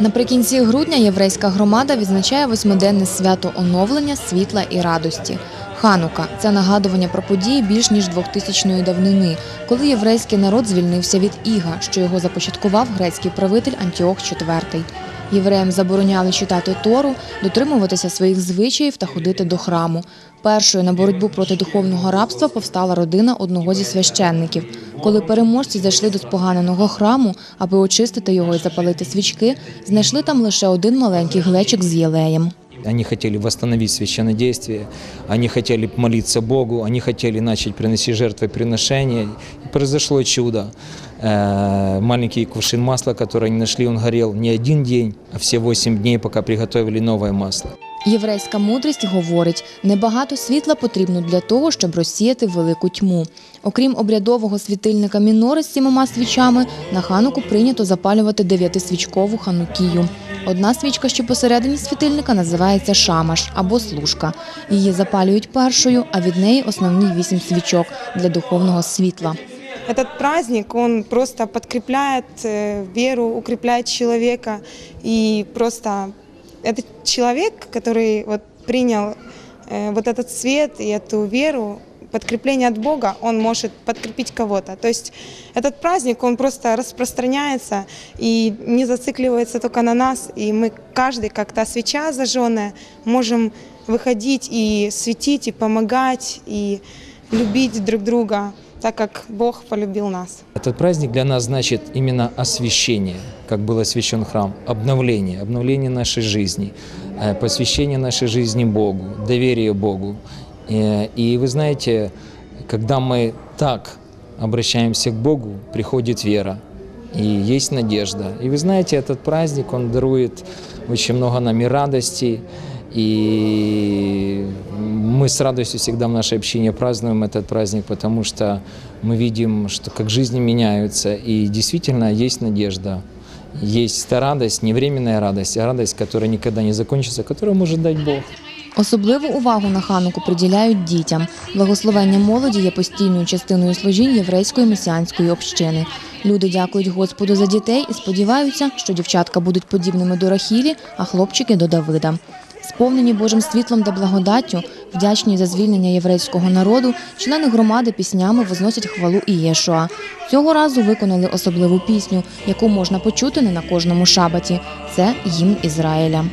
Наприкінці грудня єврейська громада відзначає восьмиденне свято оновлення, світла і радості. Ханука це нагадування про події більш ніж двохтисячної давнини, коли єврейський народ звільнився від іга, що його започаткував грецький правитель Антіох IV. Євреям забороняли читати Тору, дотримуватися своїх звичаїв та ходити до храму. Першою на боротьбу проти духовного рабства повстала родина одного зі священників. Коли переможці зайшли до споганеного храму, аби очистити його і запалити свічки, знайшли там лише один маленький глечик з єлеєм. Они хотели восстановить священнодействие, они хотели молиться Богу, они хотели начать приносить жертвы приношения. И произошло чудо. Э, Маленький кувшин масла, который они нашли, он горел не один день, а все восемь дней, пока приготовили новое масло. Єврейська мудрість говорить, небагато світла потрібно для того, щоб розсіяти велику тьму. Окрім обрядового світильника мінори з сімома свічами, на хануку прийнято запалювати дев'ятисвічкову ханукію. Одна свічка, що посередині світильника, називається шамаш або служка. Її запалюють першою, а від неї основні вісім свічок для духовного світла. Этот праздник, он просто подкрепляет э, веру, укрепляет человека. И просто этот человек, который вот принял э, вот этот свет и эту веру, подкрепление от Бога, он может подкрепить кого-то. То есть этот праздник, он просто распространяется и не зацикливается только на нас. И мы каждый, как та свеча зажженная, можем выходить и светить, и помогать, и любить друг друга, так как Бог полюбил нас. Этот праздник для нас значит именно освящение, как был освящен храм, обновление, обновление нашей жизни, э, посвящение нашей жизни Богу, доверие Богу. Э, И вы знаете, когда мы так обращаемся к Богу, приходит вера и есть надежда. И вы знаете, этот праздник, он дарует очень много нам и радости, и мы с радостью всегда в нашей общине празднуем этот праздник, потому что мы видим, что как жизни меняются, и действительно есть надежда. Есть та радость, не временная радость, а радость, которая никогда не закончится, которую может дать Бог. Особливу увагу на хануку приділяють дітям. Благословення молоді є постійною частиною служінь єврейської месіанської общини. Люди дякують Господу за дітей і сподіваються, що дівчатка будуть подібними до Рахілі, а хлопчики до Давида. Сповнені Божим світлом та благодаттю, вдячні за звільнення єврейського народу, члени громади піснями возносять хвалу Ієшуа. Цього разу виконали особливу пісню, яку можна почути не на кожному шабаті. Це гімн Ізраїля.